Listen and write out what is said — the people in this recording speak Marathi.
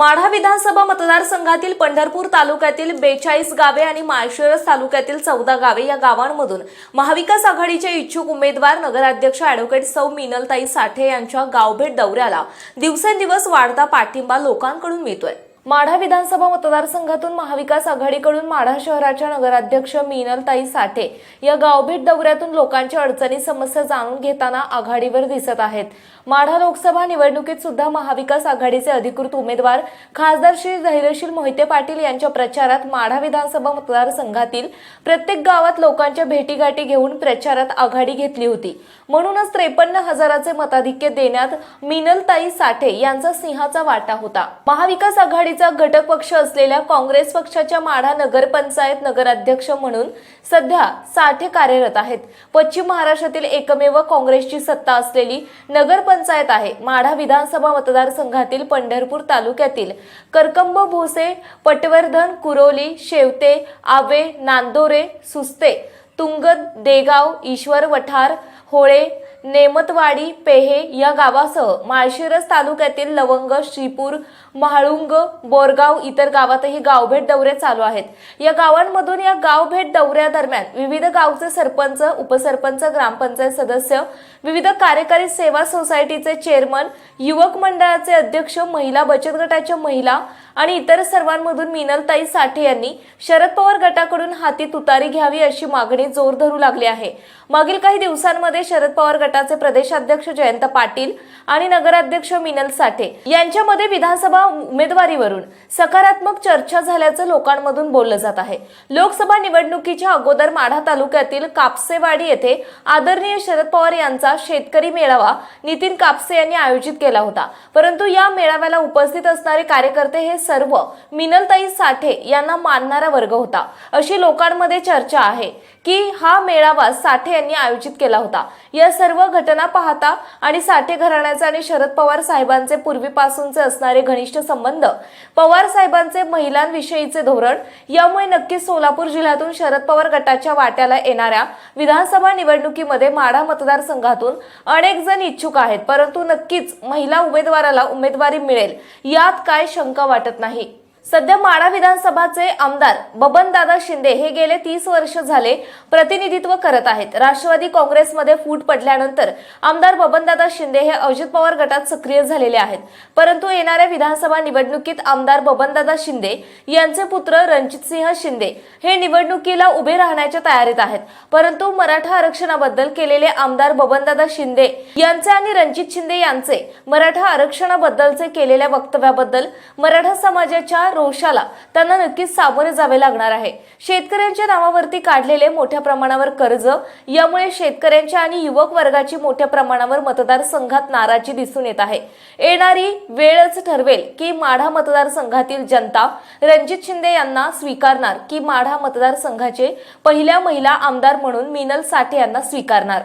माढा विधानसभा मतदारसंघातील पंढरपूर तालुक्यातील बेचाळीस गावे आणि माळशिरस तालुक्यातील चौदा गावे या गावांमधून महाविकास आघाडीचे इच्छुक उमेदवार नगराध्यक्ष अॅडव्होकेट सौ मिनलताई साठे यांच्या गावभेट दौऱ्याला दिवसेंदिवस वाढता पाठिंबा लोकांकडून मिळतोय. माढा विधानसभा मतदारसंघातून महाविकास आघाडीकडून माढा शहराच्या नगराध्यक्ष मीनलताई साठे या गावभेट दौऱ्यातून लोकांच्या अडचणी समस्या जाणून घेताना आघाडीवर दिसत आहेत. माढा लोकसभा निवडणुकीत सुद्धा महाविकास आघाडीचे अधिकृत उमेदवार खासदार श्री धैर्यशील मोहिते पाटील यांच्या प्रचारात माढा विधानसभा मतदारसंघातील प्रत्येक गावात लोकांच्या भेटीगाठी घेऊन प्रचारात आघाडी घेतली होती. म्हणूनच त्रेपन्न हजाराचे मताधिक्य देण्यात मिनलताई साठे यांचा सिंहाचा वाटा होता. महाविकास आघाडी आघाडीचा घटक पक्ष असलेल्या काँग्रेस पक्षाच्या माढा नगरपंचायत नगराध्यक्ष म्हणून सध्या साठे कार्यरत आहेत. पश्चिम महाराष्ट्रातील एकमेव काँग्रेसची सत्ता असलेली नगरपंचायत आहे माढा विधानसभा मतदारसंघातील पंढरपूर तालुक्यातील करकंब भोसे पटवर्धन कुरोली शेवते आवे नांदोरे सुस्ते तुंगत देगाव ईश्वर वठार होळे नेमतवाडी पेहे या गावासह माळशिरस तालुक्यातील लवंग श्रीपूर म्हाळुंग बोरगाव इतर गावातही गावभेट दौरे चालू आहेत. या गावांमधून या गावभेट दौऱ्यादरम्यान विविध गावचे सरपंच उपसरपंच ग्रामपंचायत सदस्य विविध कार्यकारी सेवा सोसायटीचे चेअरमन युवक मंडळाचे अध्यक्ष महिला बचत गटाच्या महिला आणि इतर सर्वांमधून मिनलताई साठे यांनी शरद पवार गटाकडून हाती तुतारी घ्यावी अशी मागणी जोर धरू लागली आहे. मागील काही दिवसांमध्ये शरद पवार गटाचे प्रदेशाध्यक्ष जयंत पाटील आणि नगराध्यक्ष मिनल साठे यांच्यामध्ये विधानसभा उमेदवारीवरून सकारात्मक चर्चा झाल्याचं लोकांमधून बोललं जात आहे. लोकसभा निवडणुकीच्या अगोदर माढा तालुक्यातील कापसेवाडी येथे आदरणीय शरद पवार यांचा शेतकरी मेळावा नितीन कापसे यांनी आयोजित केला होता. परंतु या मेळाव्याला उपस्थित असणारे कार्यकर्ते हे सर्व मिनलताई साठे यांना मानणारा वर्ग होता. अशी लोकांमध्ये चर्चा आहे की हा मेळावा साठे यांनी आयोजित केला होता. या सर्व घटना पाहता आणि साठे घराण्याचे आणि शरद पवार साहेबांचे पूर्वीपासूनचे असणारे घनिष्ठ संबंध पवार साहेबांचे महिलांविषयीचे धोरण यामुळे नक्कीच सोलापूर जिल्ह्यातून शरद पवार गटाच्या वाट्याला येणाऱ्या विधानसभा निवडणुकीमध्ये माढा मतदारसंघातून अनेक जण इच्छुक आहेत. परंतु नक्कीच महिला उमेदवाराला उमेदवारी मिळेल. यात काय शंका वाटत नाही. सध्या माढा विधानसभाचे आमदार बबनदादा शिंदे हे गेले तीस वर्ष झाले प्रतिनिधित्व करत आहेत. राष्ट्रवादी काँग्रेसमध्ये फूट पडल्यानंतर आमदार बबनदादा शिंदे हे अजित पवार गटात सक्रिय झालेले आहेत. परंतु येणाऱ्या विधानसभा निवडणुकीत आमदार बबनदादा शिंदे यांचे पुत्र रणजितसिंह शिंदे हे निवडणुकीला उभे राहण्याच्या तयारीत आहेत. परंतु मराठा आरक्षणाबद्दल केलेले आमदार बबनदादा शिंदे यांचे आणि रणजित शिंदे यांचे मराठा आरक्षणाबद्दलचे केलेल्या वक्तव्याबद्दल मराठा समाजाच्या रोषाला त्यांना नक्कीच सामोरे जावे लागणार आहे. शेतकऱ्यांच्या नावावरती काढलेले मोठ्या प्रमाणावर कर्ज यामुळे शेतकऱ्यांच्या आणि युवक वर्गाची मोठ्या प्रमाणावर मतदारसंघात नाराजी दिसून येत आहे. येणारी वेळच ठरवेल की माढा मतदारसंघातील जनता रणजित शिंदे यांना स्वीकारणार की माढा मतदारसंघाचे पहिल्या महिला आमदार म्हणून मिनल साठे यांना स्वीकारणार.